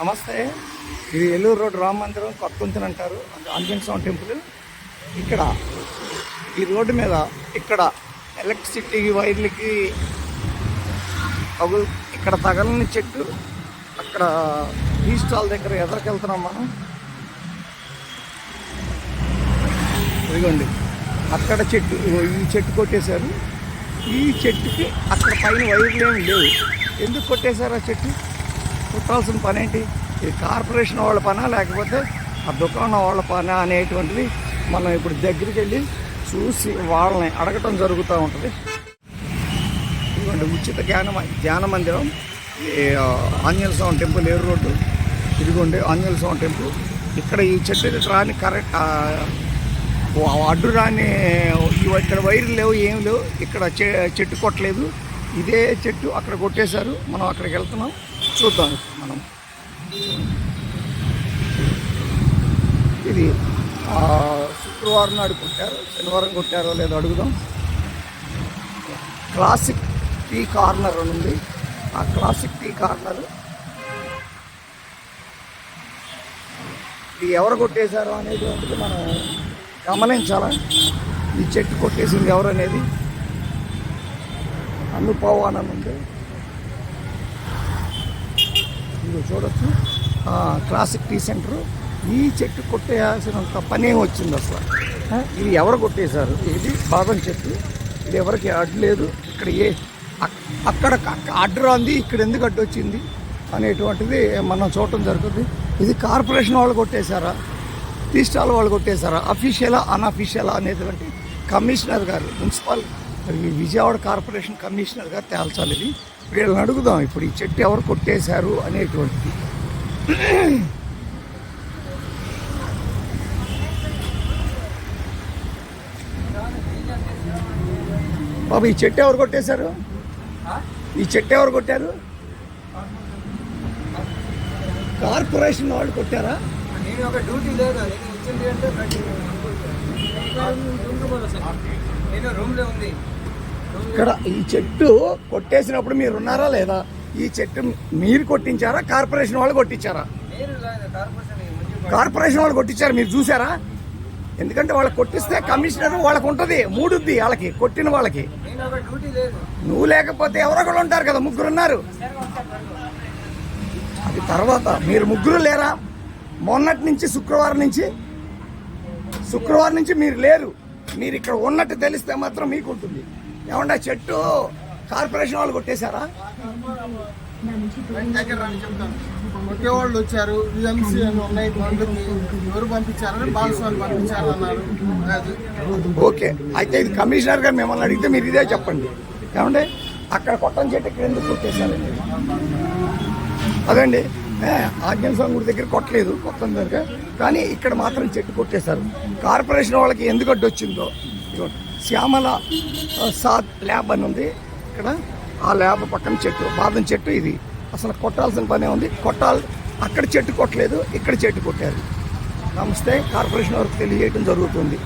నమస్తే. ఇది ఏలూరు రోడ్ రామ మందిరం కొత్త అంటారు. అది ఆంజనేయ స్వామి టెంపుల్. ఇక్కడ ఈ రోడ్డు మీద ఇక్కడ ఎలక్ట్రిసిటీ వైర్లకి తగులు ఇక్కడ తగలని చెట్టు అక్కడ టీ స్టాల్ దగ్గర ఎదరికెళ్తున్నాం మనం. ఇదిగోండి అక్కడ చెట్టు ఈ చెట్టు కొట్టేశారు. ఈ చెట్టుకి అక్కడ పైన వైర్లు ఏమి లేవు. ఎందుకు కొట్టేశారు ఆ చెట్టు? కుట్టాల్సిన పని ఏంటి కార్పొరేషన్ వాళ్ళ పనా లేకపోతే ఆ దుకాణం వాళ్ళ పనా అనేటువంటిది మనం ఇప్పుడు దగ్గరికి వెళ్ళి చూసి వాళ్ళని అడగటం జరుగుతూ ఉంటుంది. ఇదిగోండి ఉచిత జ్ఞాన ధ్యాన మందిరం ఈ, ఆ, ఆంజనేయ స్వామి టెంపుల్ ఏరు రోడ్డు. ఇదిగోండి ఆంజనేయ స్వామి టెంపుల్. ఇక్కడ ఈ చెట్టు రాని కరెక్ట్ అడ్డు రాని ఇక్కడ వైర్లు లేవు ఏం లేవు. ఇక్కడ చె- చెట్టు కొట్టలేదు. ఇదే చెట్టు అక్కడ కొట్టేశారు. మనం అక్కడికి వెళ్తున్నాం. చూద్దాం మనం. ఇది శుక్రవారం నాడు కొట్టారు శనివారం కొట్టారో లేదో అడుగుదాం. క్లాసిక్ టీ కార్నర్ అని ఉంది. ఆ క్లాసిక్ టీ కార్నర్. ఇది ఎవరు కొట్టేశారో అనేటువంటిది మనం గమనించాలా? ఈ చెట్టు కొట్టేసింది ఎవరు అనేది? అనుపవాన్ అని ఉంది ఇది చూడొచ్చు. Classic tea centre. ఈ చెట్టు కొట్టేయాల్సినంత పని వచ్చింది అసలు. ఇది ఎవరు కొట్టేశారు? ఇది బాదం చెట్టు. ఇది ఎవరికి అడ్డు లేదు. ఇక్కడ ఏ అక్- అక్కడ అక్క- అడ్డు రాంది ఇక్కడ ఎందుకు అడ్డు వచ్చింది అనేటువంటిది మనం చూడటం జరుగుతుంది. ఇది కార్పొరేషన్ వాళ్ళు కొట్టేశారా? టీ స్టాల్ వాళ్ళు కొట్టేశారా? అఫీషియలా అన్అఫీషియలా అనేటువంటి కమిషనర్ గారు మున్సిపల్ ఈ విజయవాడ కార్పొరేషన్ కమిషనర్గా తేల్చాలి ఇది. వీళ్ళని అడుగుదాం ఇప్పుడు ఈ చెట్టు ఎవరు కొట్టేశారు అనేటువంటిది. బాబు ఈ చెట్టు ఎవరు కొట్టేశారు? ఈ చెట్టు ఎవరు కొట్టారు? కార్పొరేషన్ వాళ్ళు కొట్టారా? నేను ఒక డ్యూటీ లేదు? నేను రూమ్లో ఉంది. ఇక్కడ ఈ చెట్టు కొట్టేసినప్పుడు మీరు ఉన్నారా లేదా? ఈ చెట్టు మీరు కొట్టించారా? కార్పొరేషన్ వాళ్ళు కొట్టించారా? కార్పొరేషన్ వాళ్ళు కొట్టించారు. మీరు చూసారా ఎందుకంటే వాళ్ళకి కొట్టిస్తే కమిషనర్ వాళ్ళకు ఉంటుంది మూడుద్ది వాళ్ళకి కొట్టిన వాళ్ళకి. నువ్వు లేకపోతే ఎవరో కూడా ఉంటారు కదా ముగ్గురు ఉన్నారు. అది తర్వాత మీరు ముగ్గురు లేరా? మొన్నటి నుంచి శుక్రవారం నుంచి? శుక్రవారం నుంచి మీరు లేరు. మీరు ఇక్కడ ఉన్నట్టు తెలిస్తే మాత్రం మీకు ఉంటుంది. ఏమంటే ఆ చెట్టు? కార్పొరేషన్ వాళ్ళు కొట్టేశారా? ఒకే వాళ్ళు వచ్చారు. అని ఉన్నాయి ఎవరు పంపించారని బాలస్వామి పంపించారు అన్నారు. ఓకే. అయితే ఇది కమిషనర్ గారు మిమ్మల్ని అడిగితే మీరు ఇదే చెప్పండి. ఏమంటే అక్కడ కొట్టం చెట్టు ఇక్కడ ఎందుకు కొట్టేశారండి అదండి. ఏ, ఆజ్ఞాన స్వామి గుడి దగ్గర కొట్టలేదు కొత్త దగ్గర. కానీ ఇక్కడ మాత్రం చెట్టు కొట్టేశారు. కార్పొరేషన్ వాళ్ళకి ఎందుకు అడ్డు వచ్చిందో ఇదిగోండి. శ్యామల సాద్ ల్యాబ్ అని ఉంది. ఇక్కడ ఆ ల్యాబ్ పక్కన చెట్టు బాదం చెట్టు ఇది. అసలు కొట్టాల్సిన పనే ఉంది. కొట్టాలి అక్కడ చెట్టు కొట్టలేదు ఇక్కడ చెట్టు కొట్టారు. నమస్తే కార్పొరేషన్ వరకు తెలియజేయడం జరుగుతుంది.